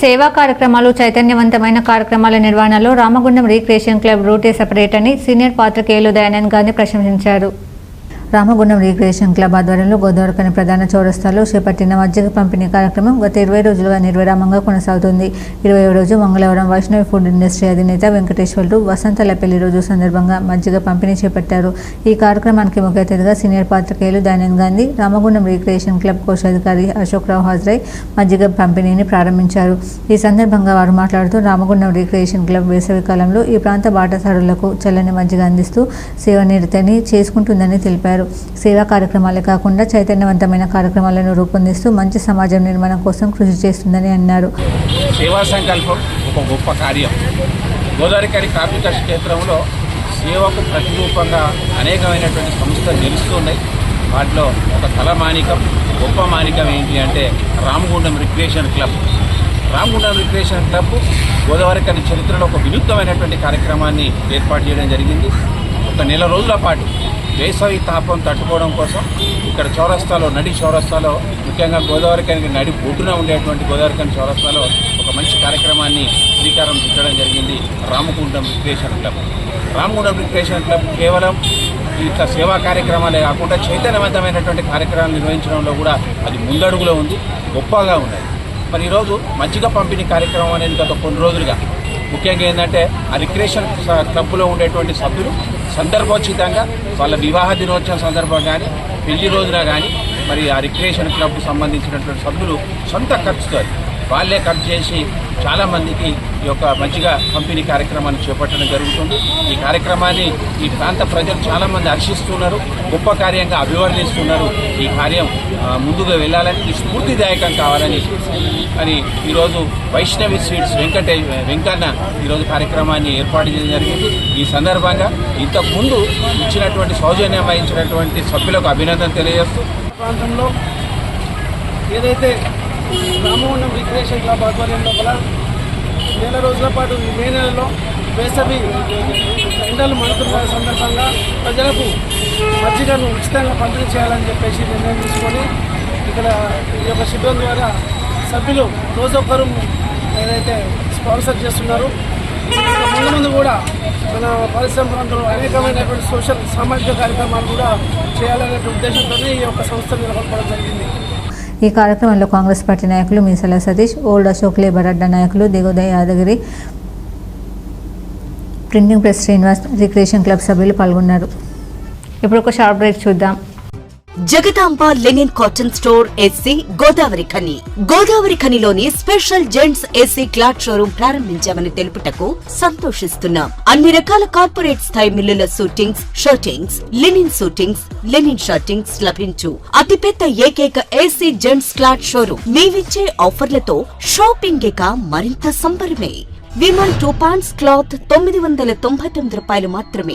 సేవా కార్యక్రమాలు చైతన్యవంతమైన కార్యక్రమాల నిర్వహణలో రామగుండం రీక్రియేషన్ క్లబ్ రూటే సెపరేట్ అని సీనియర్ పాత్రికేయులు దయానంద్ గాంధీ ప్రశంసించారు. రామగుండం రీక్రియేషన్ క్లబ్ ఆధ్వర్యంలో గోదావరికని ప్రధాన చౌరస్తాలో చేపట్టిన మజ్జిగ పంపిణీ కార్యక్రమం గత ఇరవై రోజులుగా నిర్విరామంగా కొనసాగుతుంది. ఇరవై రోజు మంగళవారం వైష్ణవి ఫుడ్ ఇండస్ట్రీ అధినేత వెంకటేశ్వర్లు వసంతల పెళ్ళి రోజు సందర్భంగా మజ్జిగ పంపిణీ చేపట్టారు. ఈ కార్యక్రమానికి ముఖ్య అతిథిగా సీనియర్ పాత్రికేయులు దయానంద్ గాంధీ రామగుండం రీక్రియేషన్ క్లబ్ కోశాధికారి అశోక్రావు హాజరై మజ్జిగ పంపిణీని ప్రారంభించారు. ఈ సందర్భంగా వారు మాట్లాడుతూ రామగుండం రీక్రియేషన్ క్లబ్ వేసవి కాలంలో ఈ ప్రాంత బాటసారులకు చల్లని మజ్జిగ అందిస్తూ సేవనిరతని చేసుకుంటుందని తెలిపారు. సేవా కార్యక్రమాలే కాకుండా చైతన్యవంతమైన కార్యక్రమాలను రూపొందిస్తూ మంచి సమాజం నిర్మాణం కోసం కృషి చేస్తుందని అన్నారు. సేవా సంకల్పం ఒక గొప్ప కార్యం. గోదావరికని కార్మిక క్షేత్రంలో సేవకు ప్రతిరూపంగా అనేకమైనటువంటి సంస్థలు నిలుస్తున్నాయి వాటిలో ఒక తలమానికం గొప్ప మానికం ఏంటి అంటే Ramagundam recreation club. Ramagundam recreation club Godavarikhani చరిత్రలో ఒక వినూత్నమైనటువంటి కార్యక్రమాన్ని ఏర్పాటు చేయడం జరిగింది. ఒక నెల రోజుల పాటు వేసవి తాపం తట్టుకోవడం కోసం ఇక్కడ చౌరస్తాలో నడి చౌరస్తాలో ముఖ్యంగా గోదావరికనికి నడి బొడ్డున ఉండేటువంటి గోదావరికని చౌరస్తాలో ఒక మంచి కార్యక్రమాన్ని శ్రీకారం చుట్టడం జరిగింది Ramagundam recreation club. Ramagundam recreation club కేవలం ఇట్లా సేవా కార్యక్రమాలే కాకుండా చైతన్యవంతమైనటువంటి కార్యక్రమాలు నిర్వహించడంలో కూడా అది ముందడుగులో ఉంది గొప్పగా ఉన్నది. మరి ఈరోజు మజ్జిగ పంపిణీ కార్యక్రమం అనేది గత కొన్ని రోజులుగా. ముఖ్యంగా ఏంటంటే ఆ రిక్రియేషన్ స- క్లబ్లో ఉండేటువంటి సభ్యులు సందర్భోచితంగా వాళ్ళ వివాహ దినోత్సవం సందర్భంగా కానీ పెళ్ళి రోజున కానీ మరి ఆ రిక్రియేషన్ క్లబ్కు సంబంధించినటువంటి సభ్యులు సొంత ఖర్చుతో వాళ్ళే ఖర్చు చేసి చాలామందికి ఈ యొక్క మంచిగా పంపిణీ కార్యక్రమాన్ని చేపట్టడం జరుగుతుంది. ఈ కార్యక్రమాన్ని ఈ ప్రాంత ప్రజలు చాలామంది హర్షిస్తున్నారు గొప్ప కార్యంగా అభివర్ణిస్తున్నారు. ఈ కార్యం ముందుగా వెళ్ళాలని స్ఫూర్తిదాయకం కావాలని అని ఈరోజు వైష్ణవి స్వీట్స్ వెంకటే వెంకన్న ఈరోజు కార్యక్రమాన్ని ఏర్పాటు చేయడం జరిగింది. ఈ సందర్భంగా ఇంతకుముందు ఇచ్చినటువంటి సౌజన్యం వహించినటువంటి సభ్యులకు అభినందన తెలియజేస్తూ ప్రాంతంలో ఏదైతే రామగుండం రిక్రియేషన్ క్లబ్ ఆధ్వర్యం లోపల నెల రోజుల పాటు ఈ మే నెలలో వేసవి ఎండలు మండుతున్న సందర్భంగా ప్రజలకు మజ్జిగను ఉచితంగా పంపిణీ చేయాలని చెప్పేసి నిర్ణయం తీసుకొని ఇక్కడ ఈ యొక్క శిబిరం ద్వారా సభ్యులు రోజొక్కరు ఏదైతే స్పాన్సర్ చేస్తున్నారు ముందు ముందు కూడా మన పరిశ్రమ ప్రాంతంలో అనేకమైనటువంటి సోషల్ సామాజిక కార్యక్రమాలు కూడా చేయాలనే ఉద్దేశంతోనే ఈ యొక్క సంస్థ నెలకొల్పడం జరిగింది. ఈ కార్యక్రమంలో కాంగ్రెస్ పార్టీ నాయకులు మీసాల సతీష్ ఓల్డ్ అశోక్ లేబర్ అడ్డా నాయకులు దిగోదయ Yadagiri printing press Srinivas recreation club సభ్యులు పాల్గొన్నారు. ఇప్పుడు ఒక షార్ట్ బ్రేక్ చూద్దాం. Jagadamba linen cotton store AC Godavarikhani. Godavari ఖనిలోని special gents AC cloth showroom ప్రారంభించామని తెలుపుటకు సంతోషిస్తున్నాం. అన్ని రకాల కార్పొరేట్ స్థాయి మిల్లుల suitings shirtings linen suitings linen shirtings లభించు. అతిపెద్ద ఏకైక ఏసీ జెంట్స్ క్లాత్ షోరూం. మేమిచ్చే ఆఫర్లతో షాపింగ్ ఇక మరింత సంబరమే. విమల్ టూ పాంట్స్ క్లాత్ తొమ్మిది వందల తొంభై తొమ్మిది రూపాయలు మాత్రమే.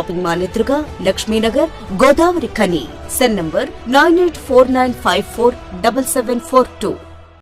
shopping mall ఎదురుగా Lakshminagar Godavarikhani. Cell number nine eight four nine five four double seven four two.